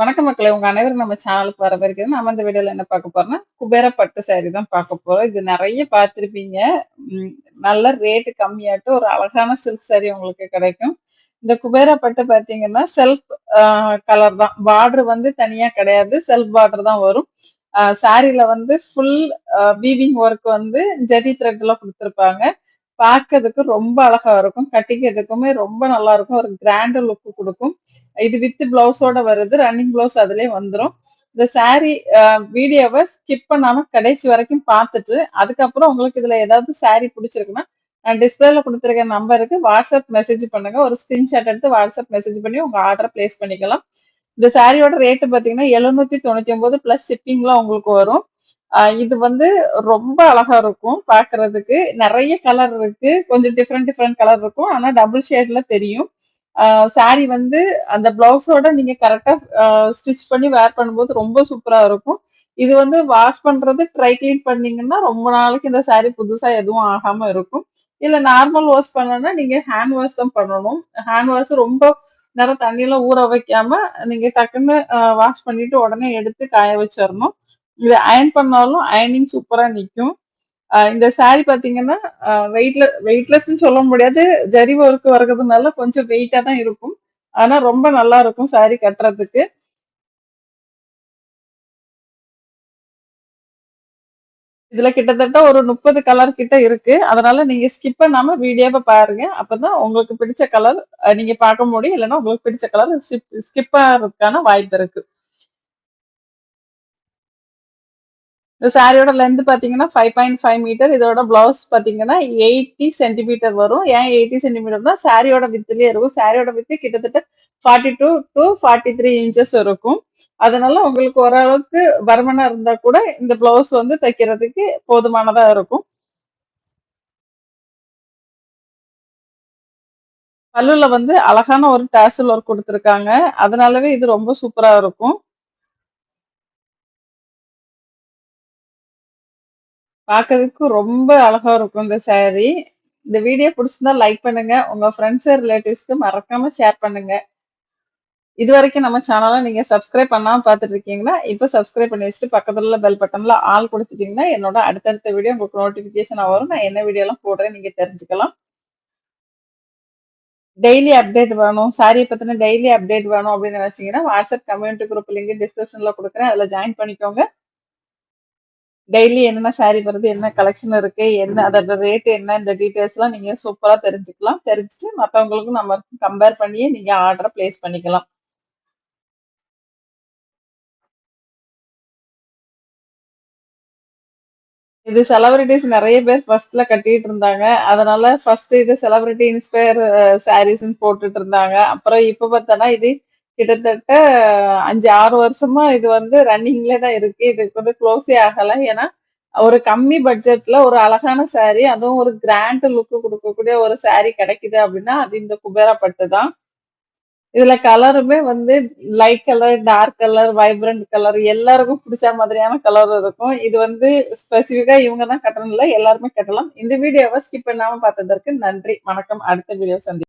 வணக்கம் மக்களை உங்க அனைவரும் நம்ம சேனலுக்கு வரவேற்கிறது நம்ம அந்த வீடியோல என்ன பார்க்க போறோம்னா குபேர பட்டு சாரி தான் பார்க்க போறோம். இது நிறைய பார்த்துருப்பீங்க. நல்ல ரேட்டு கம்மியாட்டு ஒரு அழகான சில்க் சாரி உங்களுக்கு கிடைக்கும். இந்த குபேர பட்டு பார்த்தீங்கன்னா செல்ஃப் கலர் தான். பார்டர் வந்து தனியா கிடையாது. செல்ஃப் பார்டர் தான் வரும். சாரியில வந்து ஃபுல் வீவிங் ஒர்க் வந்து ஜரி த்ரெட்ல கொடுத்துருப்பாங்க. பார்க்கறதுக்கு ரொம்ப அழகா இருக்கும். கட்டிக்கிறதுக்குமே ரொம்ப நல்லா இருக்கும். ஒரு கிராண்ட் லுக்கு கொடுக்கும். இது வித் பிளவுஸோட வருது. ரன்னிங் பிளவுஸ் அதுலயே வந்துடும் இந்த saree வீடியோவை ஸ்கிப் பண்ணாம கடைசி வரைக்கும் பார்த்துட்டு அதுக்கப்புறம் உங்களுக்கு இதுல ஏதாவது saree பிடிச்சிருக்குன்னா நான் டிஸ்பிளேல கொடுத்துருக்க நம்பருக்கு வாட்ஸ்அப் மெசேஜ் பண்ணுங்க. ஒரு ஸ்கிரீன்ஷாட் எடுத்து வாட்ஸ்அப் மெசேஜ் பண்ணி உங்க ஆர்டர் பிளேஸ் பண்ணிக்கலாம். இந்த சாரியோட ரேட்டு பாத்தீங்கன்னா எழுநூத்தி தொண்ணூத்தி ஒன்பது பிளஸ் ஷிப்பிங்லாம் உங்களுக்கு வரும். இது வந்து ரொம்ப அழகா இருக்கும் பாக்குறதுக்கு. நிறைய கலர் இருக்கு. கொஞ்சம் டிஃப்ரெண்ட் டிஃப்ரெண்ட் கலர் இருக்கும். ஆனா டபுள் ஷேட்ல தெரியும். சாரி வந்து அந்த பிளவுஸோட நீங்க கரெக்டா ஸ்டிச் பண்ணி வேர் பண்ணும்போது ரொம்ப சூப்பரா இருக்கும். இது வந்து வாஷ் பண்றது ட்ரை கிளீன் பண்ணீங்கன்னா ரொம்ப நாளைக்கு இந்த சாரி புதுசா எதுவும் ஆகாம இருக்கும். இல்ல நார்மல் வாஷ் பண்ணணும்னா நீங்க ஹேண்ட் வாஷ் தான் பண்ணணும். ஹேண்ட் வாஷ் ரொம்ப நேரம் தண்ணியில ஊற வைக்காம நீங்க டக்குன்னு வாஷ் பண்ணிட்டு உடனே எடுத்து காய வச்சிடணும். இது அயன் பண்ணாலும் அயனிங் சூப்பரா நிக்கும். இந்த சாரி பாத்தீங்கன்னா வெயிட்ல வெயிட்லெஸ்ன்னு சொல்ல முடியாது. ஜரி ஒர்க் வர்றதுனால கொஞ்சம் வெயிட்டா தான் இருக்கும். ஆனா ரொம்ப நல்லா இருக்கும் சாரி கட்டுறதுக்கு. இதுல கிட்டத்தட்ட ஒரு முப்பது கலர் கிட்ட இருக்கு. அதனால நீங்க ஸ்கிப் பண்ணாம வீடியோவை பாருங்க. அப்பதான் உங்களுக்கு பிடிச்ச கலர் நீங்க பார்க்க முடியும். இல்லைன்னா உங்களுக்கு பிடிச்ச கலர் ஸ்கிப் ஆகிறதுக்கான வாய்ப்பு இருக்கு. இந்த சாரியோட லென்த் பாத்தீங்கன்னா ஃபைவ் பாயிண்ட் ஃபைவ் மீட்டர் இதோட பிளவுஸ் பாத்தீங்கன்னா எயிட்டி சென்டிமீட்டர் வரும். ஏன் எயிட்டி சென்டிமீட்டர்னா சாரியோட வித்துலயே இருக்கும். சாரியோட வித்து கிட்டத்தட்ட forty two to forty three inches இருக்கும். அதனால உங்களுக்கு ஓரளவுக்கு பருமனா இருந்தா கூட இந்த பிளவுஸ் வந்து தைக்கிறதுக்கு போதுமானதா இருக்கும். பல்லுல வந்து அழகான ஒரு டேசல் ஒர்க் கொடுத்துருக்காங்க. அதனாலவே இது ரொம்ப சூப்பரா இருக்கும். பார்க்கறதுக்கு ரொம்ப அழகா இருக்கும் இந்த saree. இந்த வீடியோ பிடிச்சிருந்தா லைக் பண்ணுங்க. உங்க ஃப்ரெண்ட்ஸ் ரிலேட்டிவ்ஸ்க்கு மறக்காம ஷேர் பண்ணுங்க. இது வரைக்கும் நம்ம சேனலை நீங்க சப்ஸ்கிரைப் பண்ணாம பார்த்துட்டு இருக்கீங்கன்னா இப்போ சப்ஸ்கிரைப் பண்ணி வச்சுட்டு பக்கத்துல பெல் பட்டன்ல ஆல் கொடுத்துட்டீங்கன்னா என்னோட அடுத்தடுத்த வீடியோ உங்களுக்கு நோட்டிபிகேஷன் வரும். நான் என்ன வீடியோ எல்லாம் போடுறேன் நீங்க தெரிஞ்சுக்கலாம். டெய்லி அப்டேட் வேணும். சாரியை பத்தின டெய்லி அப்டேட் வேணும் அப்படின்னு நினைச்சீங்கன்னா வாட்ஸ்அப் கம்யூனிட்டி குரூப் லிங்க் டிஸ்கிரிப்ஷன்ல கொடுக்குறேன். அதுல ஜாயின் பண்ணிக்கோங்க. டெய்லி என்னென்ன சாரி வருது என்ன கலெக்ஷன் இருக்கு என்ன அதோட ரேட் என்ன இந்த டீட்டெயில்ஸ் எல்லாம் நீங்க சூப்பரா தெரிஞ்சுக்கலாம். தெரிஞ்சுட்டு மத்தவங்களுக்கு நம்ம கம்பேர் பண்ணியே நீங்க ஆர்டரை பிளேஸ் பண்ணிக்கலாம். இது செலிபிரிட்டிஸ் நிறைய பேர் ஃபர்ஸ்ட்ல கட்டிட்டு இருந்தாங்க. அதனால ஃபர்ஸ்ட் இது செலிபிரிட்டி இன்ஸ்பயர் சாரீஸ்ன்னு போட்டுட்டு இருந்தாங்க. அப்புறம் இப்ப பார்த்தோன்னா இது கிட்டத்தட்ட அஞ்சு ஆறு வருஷமா இது வந்து ரன்னிங்ல தான் இருக்கு. இதுக்கு வந்து க்ளோஸே ஆகல. ஏன்னா ஒரு கம்மி பட்ஜெட்ல ஒரு அழகான saree அதுவும் ஒரு கிராண்ட் லுக்கு கொடுக்கக்கூடிய ஒரு saree கிடைக்குது அப்படின்னா அது இந்த குபேரா பட்டு தான். இதுல கலருமே வந்து light colour dark colour vibrant colour எல்லாருக்கும் பிடிச்ச மாதிரியான கலர் இருக்கும். இது வந்து ஸ்பெசிஃபிக்கா இவங்க தான் கட்டணும் இல்லை எல்லாருமே கட்டலாம். இந்த வீடியோவை ஸ்கிப் பண்ணாம பார்த்ததற்கு நன்றி. வணக்கம். அடுத்த வீடியோ சந்தி